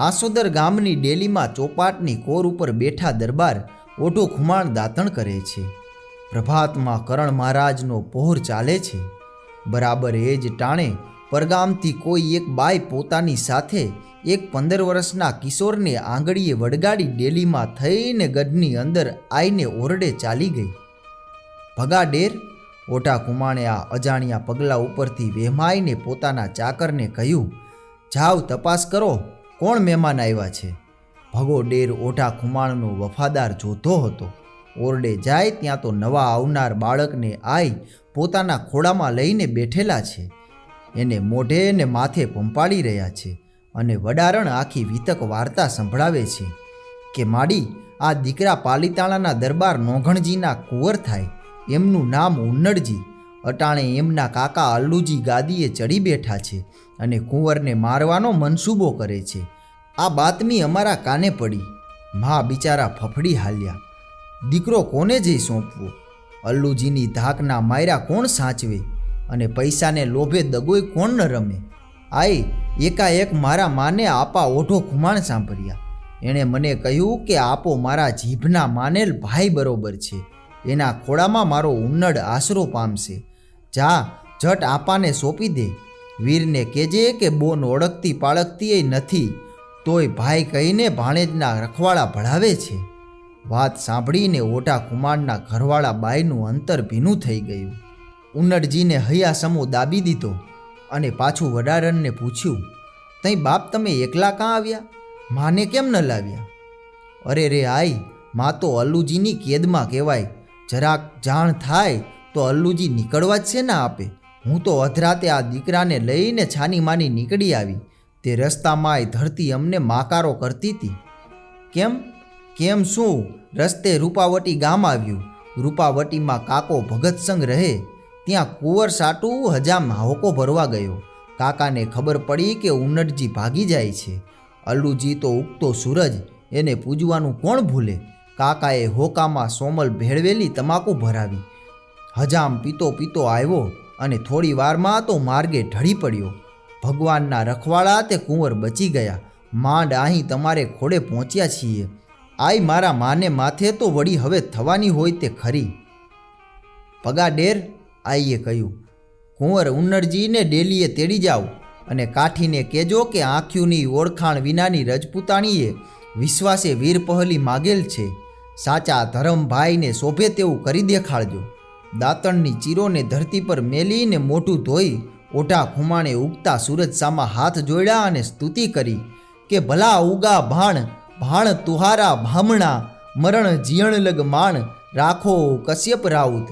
આસોદર ગામની ડેલીમાં ચોપાટની કોર ઉપર બેઠા દરબાર ઓઢો ખુમાણ દાતણ કરે છે. પ્રભાતમાં કરણ મહારાજનો પહોર ચાલે છે. બરાબર એ જ ટાણે પરગામથી કોઈ એક બાઈ પોતાની સાથે એક પંદર વર્ષના કિશોરને આંગળીએ વડગાડી ડેલીમાં થઈને ગઢની અંદર આઈને ઓરડે ચાલી ગઈ. ભગા ડેર ઓટા કુમાણે આ અજાણ્યા પગલાં ઉપરથી વહેમાઈને પોતાના ચાકરને કહ્યું, જાવ તપાસ કરો. કોણ મહેમાન આવ્યા છે? ભગો ડેર ઓઢા ખુમાણનો વફાદાર જોતો હતો. ઓરડે જાય ત્યાં તો નવા આવનાર બાળકને આઈ પોતાના ખોળામાં લઈને બેઠેલા છે. એને મોઢે ને માથે પંપાળી રહ્યા છે અને વડારણ આખી વિતક વાર્તા સંભળાવે છે કે, માડી, આ દીકરા પાલીતાણાના દરબાર નોઘણજીના કુંવર થાય. એમનું નામ ઉન્નડજી. અટાણે એમના કાકા અલ્લુજી ગાદીએ ચડી બેઠા છે અને કુંવરને મારવાનો મનસૂબો કરે છે. આ બાતમી અમારા કાને પડી. મા બિચારા ફફડી હાલ્યા. દીકરો કોને જઈ સોંપવો? અલ્લુજીની ધાકના માયરા કોણ સાચવે? અને પૈસાને લોભે દગોય કોણ ન રમે? આય એકાએક મારા માને આપા ઓઢો ખુમાણ સાંભળ્યા. એણે મને કહ્યું કે આપો મારા જીભના માનેલ ભાઈ બરોબર છે. એના ખોળામાં મારો ઉન્નડ આશરો પામશે. જા, જટ આપાને સોંપી દે. વીરને કહેજે કે બોન ઓળખતી પાળખતી એ નથી, તોય ભાઈ કહીને ભાણેજના રખવાળા ભળાવે છે. વાત સાંભળીને ઓટા કુમારના ઘરવાળા બાઈનું અંતર ભીનું થઈ ગયું. ઉનડજીને હૈયા સમો દાબી દીધો અને પાછું વડારણને પૂછ્યું, તઈ બાપ તમે એકલા કાં આવ્યા? માને કેમ ન લાવ્યા? અરે રે આઈ, મા તો અલ્લુજીની કેદમાં કહેવાય. જરાક જાણ થાય તો અલ્લુજી નીકળવા જ છે ને આપે. હું તો અધરાતે આ દીકરાને લઈને છાની માની નીકળી આવી. તે રસ્તામાં એ ધરતી અમને માકારો કરતી હતી કેમ? કેમ શું? રસ્તે રૂપાવટી ગામ આવ્યું. રૂપાવટીમાં કાકો ભગતસંગ રહે. ત્યાં કુંવર સાટુ હજામ હોકો ભરવા ગયો. કાકાને ખબર પડી કે ઉન્નટજી ભાગી જાય છે. અલ્લુજી તો ઉગતો સૂરજ, એને પૂજવાનું કોણ ભૂલે? કાકાએ હોકામાં સોમલ ભેળવેલી તમાકુ ભરાવી. હજામ પીતો પીતો આવ્યો અને થોડી વારમાં તો માર્ગે ઢળી પડ્યો. ભગવાનના રખવાળા તે કુંવર બચી ગયા. માંડ અહીં તમારે ખોડે પહોંચ્યા છીએ. આઈ મારા માને માથે તો વળી હવે થવાની હોય તે ખરી. પગાડેર આઈએ કહ્યું, કુંવર ઉન્નરજીને ડેલીએ તેડી જાઓ અને કાઠીને કહેજો કે આંખ્યુંની ઓળખાણ વિનાની રજપૂતાણીએ વિશ્વાસે વીર પહલી માગેલ છે. સાચા ધરમભાઈને શોભે તેવું કરી દેખાડજો. દાંતણની ચીરોને ધરતી પર મેલીને મોઢું ધોઈ ઓઢા ખુમાણે ઉગતા સૂરજ સામા હાથ જોડ્યા અને સ્તુતિ કરી કે ભલા ઉગા ભાણ ભાણ તુહારા ભામણા મરણ જીયણ લગ માણ, રાખો કશ્યપ રાઉત.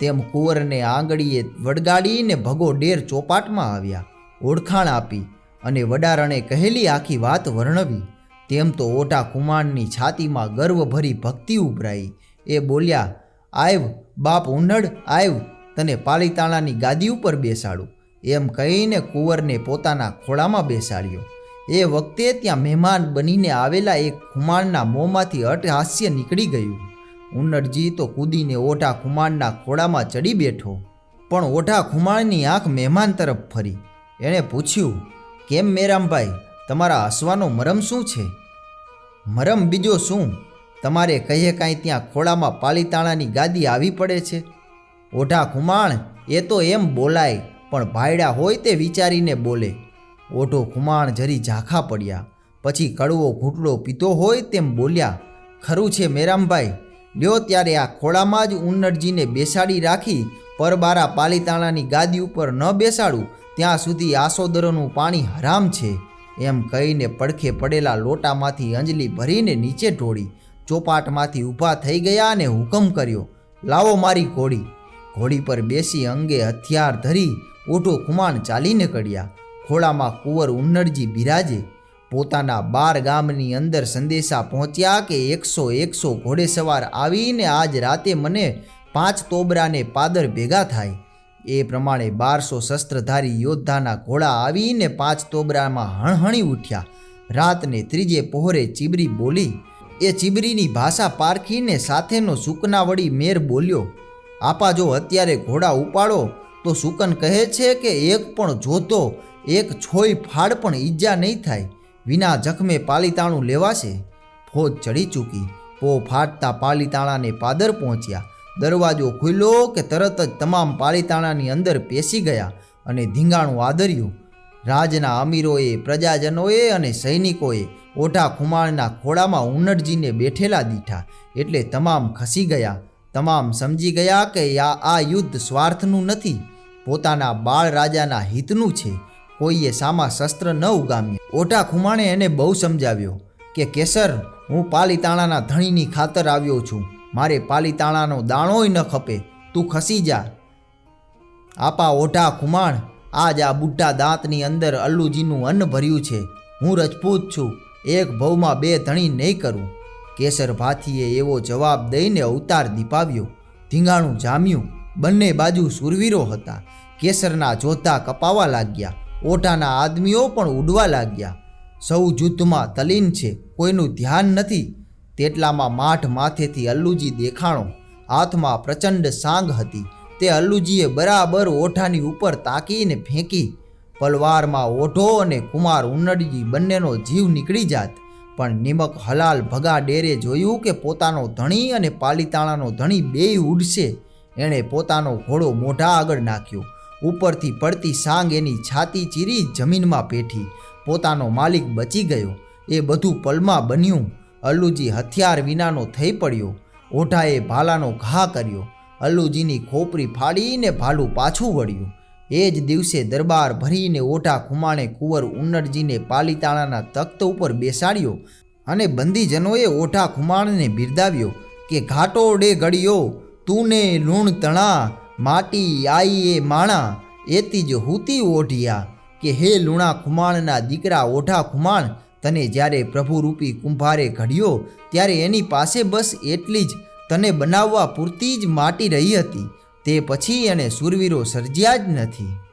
તેમ કુંવરને આંગળીએ વડગાડીને ભગો ડેર ચોપાટમાં આવ્યા, ઓળખાણ આપી અને વડારણે કહેલી આખી વાત વર્ણવી. તેમ તો ઓટા કુમારની છાતીમાં ગર્વભરી ભક્તિ ઉભરાઈ. એ બોલ્યા આવ બાપ ઉન્નડ આવ તને પાલીતાણાની ગાદી ઉપર બેસાડું. એમ કહીને કુંવરને પોતાના ખોળામાં બેસાડ્યો. એ વખતે ત્યાં મહેમાન બનીને આવેલા એક ખુમાણના મોંમાંથી અટહાસ્ય નીકળી ગયું. ઉન્નડજી તો કૂદીને ઓઢા ખુમાણના ખોળામાં ચડી બેઠો. પણ ઓઢા ખુમાણની આંખ મહેમાન તરફ ફરી. એણે પૂછ્યું, કેમ મેરામભાઈ, તમારા હસવાનો મરમ શું છે? મરમ બીજો શું? તમારે કહીએ કાંઈ ત્યાં ખોળામાં પાલીતાણાની ગાદી આવી પડે છે? ઓઢા ખુમાણ, એ તો એમ બોલાય, પણ ભાયડા હોય તે વિચારીને બોલે. ઓઢો ખુમાણ જરી ઝાંખા પડ્યા, પછી કડવો ઘૂંટડો પીતો હોય તેમ બોલ્યા, ખરું છે મેરામભાઈ, લ્યો ત્યારે આ ખોળામાં જ ઉન્નરજીને બેસાડી રાખી, પરબારા પાલીતાણાની ગાદી ઉપર ન બેસાડું, ત્યાં સુધી આસોદરોનું પાણી હરામ છે. એમ કહીને પડખે પડેલા લોટામાંથી અંજલી ભરીને નીચે ઢોળી ચોપાટમાંથી ઊભા થઈ ગયા અને હુકમ કર્યો, લાવો મારી ઘોડી. ઘોડી પર બેસી અંગે હથિયાર ધરી ઓઢો ખુમાણ ચાલી નીકળ્યા. ખોળામાં કુંવર ઉન્નડજી બિરાજે. પોતાના બાર ગામની અંદર સંદેશા પહોંચ્યા કે એકસો એકસો ઘોડેસવાર આવીને આજ રાતે મને પાંચ તોબરાને પાદર ભેગા થાય. એ પ્રમાણે બારસો શસ્ત્રધારી યોદ્ધાના ઘોડા આવીને પાંચ તોબરામાં હણહણી ઉઠ્યા. રાતને ત્રીજે પહોરે ચીબરી બોલી એ ચીબરીની ભાષા પારખીને સાથેનો સુકના વળી મેર બોલ્યો, આપા જો અત્યારે ઘોડા ઉપાડો, તો સુકન કહે છે કે એક પણ જોતો, એક છોઈ ફાડ પણ ઈજા નહીં થાય, વિના જખમે પાલીતાણું લેવાશે. ફોજ ચડી ચૂકી. પો ફાટતા પાલીતાણાને પાદર પહોંચ્યા. દરવાજો ખુલ્યો કે તરત જ તમામ પાલીતાણાની અંદર પેસી ગયા અને ધીંગાણું આદર્યું. રાજના અમીરોએ, પ્રજાજનોએ અને સૈનિકોએ ઓઢા ખુમાણના ખોળામાં ઉનડજીને બેઠેલા દીઠા એટલે તમામ ખસી ગયા. તમામ સમજી ગયા કે આ યુદ્ધ સ્વાર્થનું નથી. પોતાના બાળ રાજાના હિતનું છે. કોઈએ સામા શસ્ત્ર ન ઉગામ્યું. ઓઢા ખુમાણે એને બહુ સમજાવ્યો કે, કેસર, હું પાલીતાણાના ધણીની ખાતર આવ્યો છું. મારે પાલીતાણાનો દાણોય ન ખપે. તું ખસી જા. આપા ઓઢા ખુમાણ, આજ આ બુઢા દાંતની અંદર અલ્લુજીનું અન્ન ભર્યું છે. હું રજપૂત છું. એક ભવમાં બે ધણી નહીં કરું. કેસર ભાથીએ એવો જવાબ દઈને અવતાર દીપાવ્યો. ધીંગાણું જામ્યું. બંને બાજુ સુરવીરો હતા. કેસરના જોતા કપાવા લાગ્યા. ઓઢાના આદમીઓ પણ ઉડવા લાગ્યા. સૌ જૂથમાં તલીન છે. કોઈનું ધ્યાન નથી. તેટલામાં માઠ માથેથી અલ્લુજી દેખાણો. હાથમાં પ્રચંડ સાંગ હતી. તે અલ્લુજીએ બરાબર ઓઠાની ઉપર તાકીને ફેંકી પલવારમાં ઓઢો અને કુમાર ઉનડજી બંનેનો જીવ નીકળી જાત. પણ નિમક હલાલ ભગા ડેરે જોયું કે પોતાનો ધણી અને પાલીતાણાનો ધણી બેય ઉડશે. એણે પોતાનો ઘોડો મોઢા આગળ નાખ્યો. ઉપરથી પડતી સાંગ એની છાતી ચીરી જમીનમાં પેઠી. પોતાનો માલિક બચી ગયો. એ બધું પલમાં બન્યું. અલ્લુજી હથિયાર વિનાનો થઈ પડ્યો. ઓઢાએ ભાલાનો ઘા કર્યો. અલ્લુજીની ખોપરી ફાડીને ભાલું પાછું વળ્યું. એ જ દિવસે દરબાર ભરીને ઓઢા ખુમાણે કુંવર ઉન્નરજીને પાલીતાણાના તખ્ત ઉપર બેસાડ્યો અને બંદીજનોએ ઓઢા ખુમાણને બિરદાવ્યો કે ઘાટોડે ગળ્યો, તુને લૂણ તણા, માટી આઈ એ માણા, એતી જ હૂતી ઓઢિયા, કે હે લૂણા ખુમાણના દીકરા ઓઢા ખુમાણ, તને જ્યારે પ્રભુરૂપી કુંભારે ઘડ્યો, ત્યારે એની પાસે બસ એટલી જ, તને બનાવવા પૂરતી જ માટી રહી હતી. તે પછી એને સુરવીરો સર્જ્યા જ નથી.